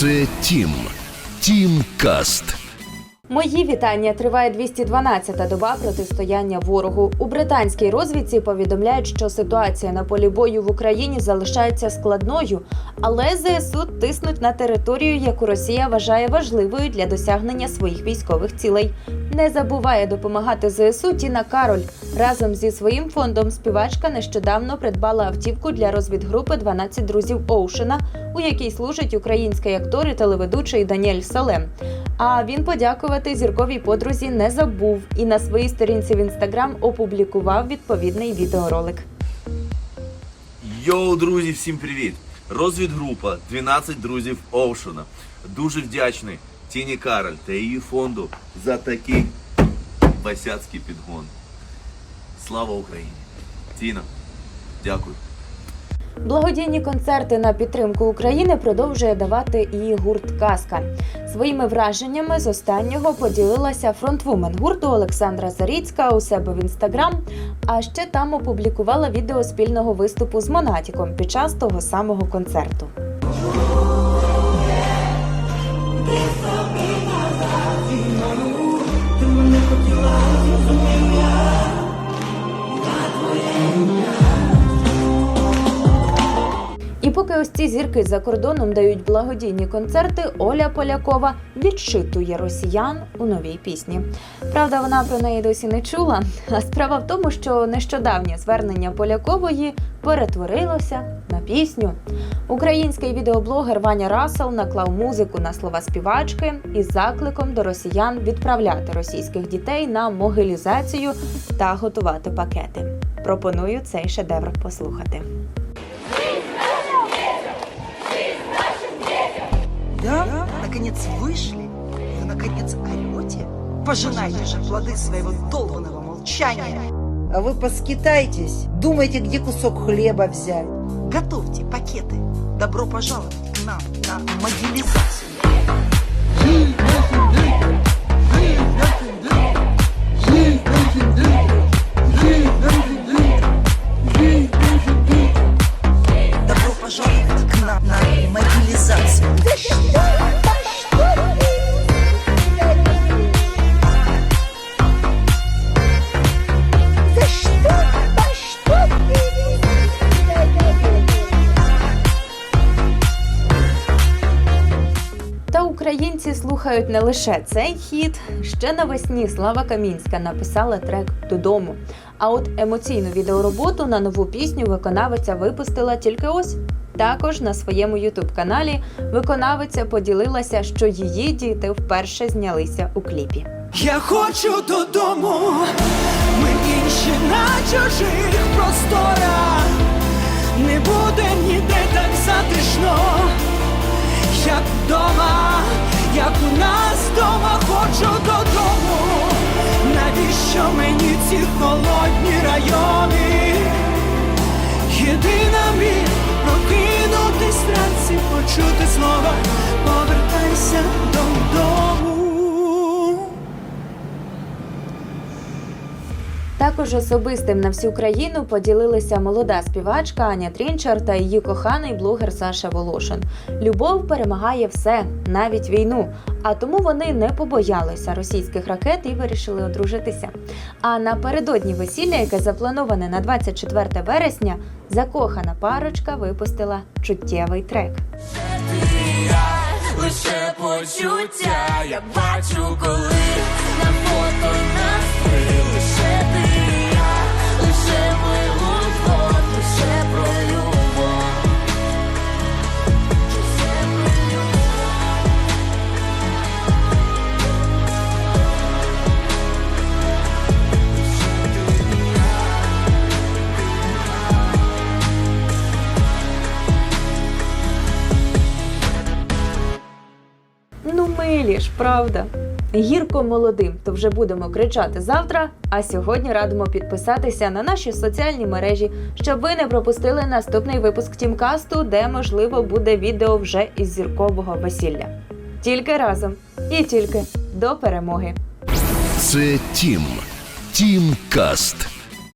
Це Тім. Тім Каст. Мої вітання. Триває 212-та доба протистояння ворогу. У британській розвідці повідомляють, що ситуація на полі бою в Україні залишається складною, але ЗСУ тиснуть на територію, яку Росія вважає важливою для досягнення своїх військових цілей. Не забуває допомагати ЗСУ Тіна Кароль. Разом зі своїм фондом співачка нещодавно придбала автівку для розвідгрупи «12 друзів Оушена, у якій служить український актор і телеведучий Даніель Салем. А він подякувати зірковій подрузі не забув і на своїй сторінці в інстаграм опублікував відповідний відеоролик. Йоу, друзі, всім привіт! Розвідгрупа 12 друзів Оушена. Дуже вдячний Тіні Кароль та її фонду за такий басяцький підгон. Слава Україні! Тіна, дякую. Благодійні концерти на підтримку України продовжує давати і гурт Казка. Своїми враженнями з останнього поділилася фронтвумен гурту Олександра Заріцька у себе в інстаграм. А ще там опублікувала відео спільного виступу з Монатіком під час того самого концерту. І поки ось ці зірки за кордоном дають благодійні концерти, Оля Полякова відшитує росіян у новій пісні. Правда, вона про неї досі не чула. А справа в тому, що нещодавнє звернення Полякової перетворилося на пісню. Український відеоблогер Ваня Расел наклав музику на слова співачки із закликом до росіян відправляти російських дітей на могилізацію та готувати пакети. Пропоную цей шедевр послухати. Наконец вышли? Вы, наконец, орете? Пожинайте же плоды своего долбанного молчания. А вы поскитайтесь, думайте, где кусок хлеба взять. Готовьте пакеты. Добро пожаловать к нам на могилизацию. Українці слухають не лише цей хіт. Ще навесні Слава Камінська написала трек додому. А от емоційну відеороботу на нову пісню виконавиця випустила тільки ось. Також на своєму ютуб-каналі виконавиця поділилася, що її діти вперше знялися у кліпі. Я хочу додому, ми інші на чужих просторах, не буде ніде так ці холодні райони? Єдина мрія прокинутись вранці, почути слова, повертайся Також особистим на всю країну поділилися молода співачка Аня Трінчар та її коханий блогер Саша Волошин. Любов перемагає все, навіть війну. А тому вони не побоялися російських ракет і вирішили одружитися. А напередодні весілля, яке заплановане на 24 вересня, закохана парочка випустила чуттєвий трек. лише почуття, я бачу, коли на фото нас три лише ти Ж, правда. Гірко молодим, то вже будемо кричати завтра. А сьогодні радимо підписатися на наші соціальні мережі, щоб ви не пропустили наступний випуск Тімкасту, де можливо буде відео вже із зіркового весілля. Тільки разом і тільки до перемоги. Це Тім. Тім Каст.